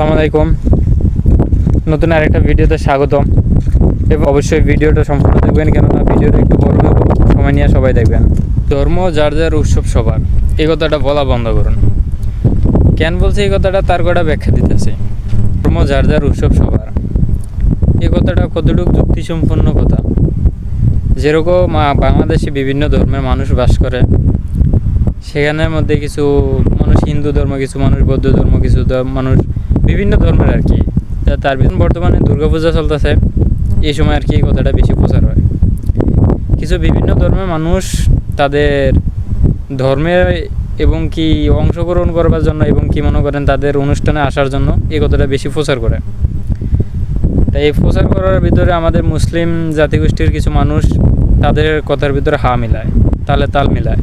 আসসালামু আলাইকুম। নতুন আরেকটা ভিডিওতে স্বাগতম। এবং অবশ্যই ভিডিওটা সম্পূর্ণ দেখবেন, কেননা ভিডিওটা একটু বড় নেব সময় নিয়ে সবাই দেখবেন। ধর্ম যার যার উৎসব সবার, এই কথাটা বলা বন্ধ করুন। কেন বলছে এই কথাটা? তার কটা ব্যাখ্যা দিতেছে। ধর্ম যার যার উৎসব সবার এই কথাটা কতটুকু যুক্তিসম্পন্ন কথা? যেরকম বাংলাদেশে বিভিন্ন ধর্মের মানুষ বাস করে, সেখানের মধ্যে কিছু মানুষ হিন্দু ধর্ম, কিছু মানুষ বৌদ্ধ ধর্ম, কিছু মানুষ বিভিন্ন ধর্মের আর কি। তার বর্তমানে দুর্গাপূজা চলতেছে। এই সময় আর কি এই কথাটা বেশি প্রচার হয়। কিছু বিভিন্ন ধর্মের মানুষ তাদের ধর্মে এবং কি অংশগ্রহণ করবার জন্য এবং কি মনে করেন তাদের অনুষ্ঠানে আসার জন্য এই কথাটা বেশি প্রচার করে। তাই এই প্রচার করার ভিতরে আমাদের মুসলিম জাতিগোষ্ঠীর কিছু মানুষ তাদের কথার ভিতরে হা মিলায়, তালে তাল মিলায়।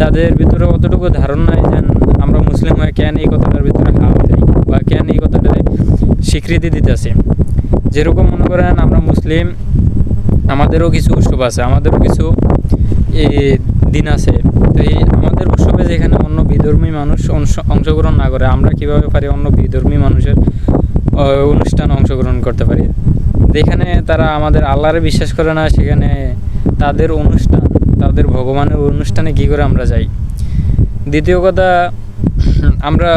তাদের ভিতরে অতটুকু ধারণা নাই যে আমরা মুসলিম হয়ে কেন এই কথাটার ভিতরে হা মিলাই বা কেন এই কথাটারে স্বীকৃতি দিতেছি। যেরকম মনে করেন আমরা মুসলিম, আমাদেরও কিছু উৎসব আছে, আমাদেরও কিছু দিন আছে। তো এই আমাদের উৎসবে যেখানে অন্য বিধর্মী মানুষ অংশগ্রহণ না করে, আমরা কীভাবে পারি অন্য বিধর্মী মানুষের অনুষ্ঠানে অংশগ্রহণ করতে পারি? যেখানে তারা আমাদের আল্লাহরে বিশ্বাস করে না, সেখানে তাদের অনুষ্ঠান, তাদের ভগবানের অনুষ্ঠানে কী করে আমরা যাই? দ্বিতীয় কথা, আমরা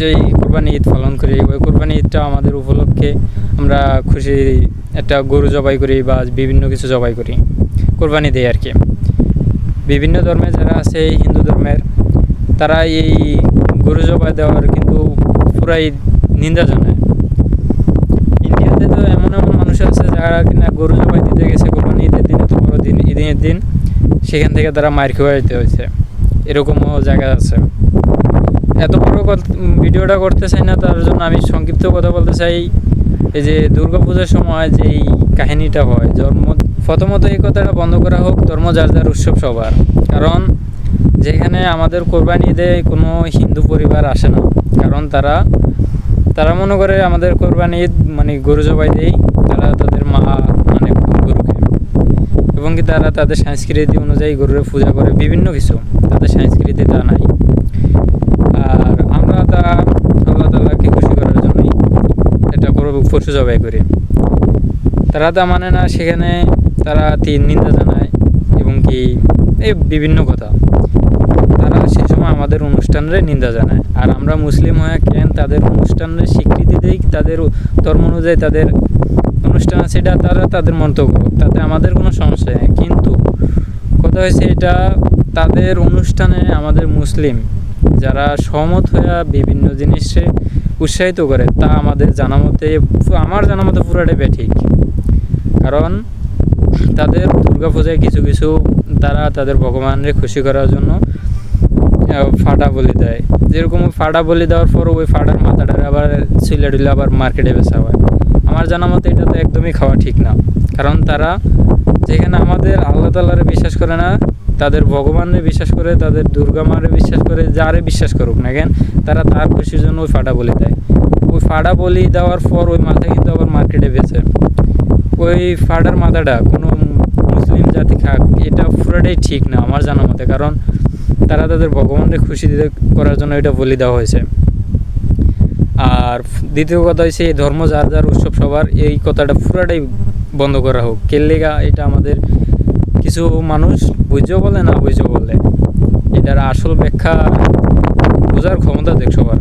যেই কোরবানি ঈদ পালন করি, ওই কোরবানি ঈদটা আমাদের উপলক্ষে আমরা খুশি একটা গরু জবাই করি বা বিভিন্ন কিছু জবাই করি, কোরবানি দেই আর কি। বিভিন্ন ধর্মের যারা আছে হিন্দু ধর্মের তারা এই গরু জবাই দেওয়ার কিন্তু পুরাই নিন্দা জানায়। ইন্ডিয়াতে তো এমন এমন মানুষ আছে যারা কিনা গরু জবাই দিতে গেছে কোরবানি ঈদের দিন এত বড় দিন, ঈদের দিন, সেখান থেকে তারা মার খেয়ে যেতে হয়েছে। এরকমও জায়গা আছে। এত বড় ভিডিওটা করতে চাই না, তার জন্য আমি সংক্ষিপ্ত কথা বলতে চাই। এই যে দুর্গাপূজার সময় যেই কাহিনীটা হয় ধর্ম প্রথমত এই কথাটা বন্ধ করা হোক ধর্ম যার যার উৎসব সবার। কারণ যেখানে আমাদের কোরবানি ঈদে কোনো হিন্দু পরিবার আসে না। কারণ তারা তারা মনে করে আমাদের কোরবানি ঈদ মানে গরু জবাই দেই, তারা তাদের মা মানে গরুকে এবং কি তারা তাদের সংস্কৃতি অনুযায়ী গরুরে পূজা করে, বিভিন্ন কিছু। তাদের সংস্কৃতি তা নাই। আর আমরা তা আল্লাহ তালাকে খুশি করার জন্যই এটা পশু জবাই করি। তারা তা মানে না, সেখানে তারা তিন নিন্দা জানায় এবং কি এই বিভিন্ন কথা। তারা সে সময় আমাদের অনুষ্ঠানের নিন্দা জানায়। আর আমরা মুসলিম হয়ে কেন তাদের অনুষ্ঠানের স্বীকৃতি দেই, তাদের ধর্ম অনুযায়ী তাদের অনুষ্ঠান আছে, এটা তারা তাদের মন্তব্য। তাতে আমাদের কোনো সমস্যা নেই। কিন্তু কথা হয়েছে এটা তাদের অনুষ্ঠানে আমাদের মুসলিম যারা সহমত হয়ে বিভিন্ন জিনিসে উৎসাহিত করে, তা আমাদের জানা মতে আমার জানা মতে পুরাটাই ব্যাঠিক কারণ তাদের দুর্গাপূজায় কিছু কিছু তারা তাদের ভগবানের খুশি করার জন্য ফাটা বলি দেয়। যেরকম ফাটা বলি দেওয়ার পর ওই ফাটার মাথাটা আবার ছিলে আবার মার্কেটে বেচা হয়। আমার জানা মতে এটা তো একদমই খাওয়া ঠিক না। কারণ তারা যেখানে আমাদের আল্লাহ তালারে বিশ্বাস করে না, তাদের ভগবানে বিশ্বাস করে, তাদের দুর্গা মারে বিশ্বাস করে, যারে বিশ্বাস করুক না কেন, তারা তার খুশির জন্য ওই ফাটা বলি দেয়। ওই ফাটা বলি দেওয়ার পর ওই মাথা কিন্তু আবার মার্কেটে বেচে। ওই ফাটার মাথাটা কোনো মুসলিম জাতি খাক, এটা পুরোটাই ঠিক না আমার জানা মতে, কারণ তারা তাদের ভগবানকে খুশি দিতে করার জন্য এটা বলি দেওয়া হয়েছে। আর দ্বিতীয় কথা হচ্ছে এই ধর্ম যার যার উৎসব সবার, এই কথাটা পুরাটাই বন্ধ করা হোক। কেল্লেগা এটা আমাদের কিছু মানুষ বুঝেও বলে, না বুঝেও বলে। এটার আসল ব্যাখ্যা বোঝার ক্ষমতা দেখ সবার।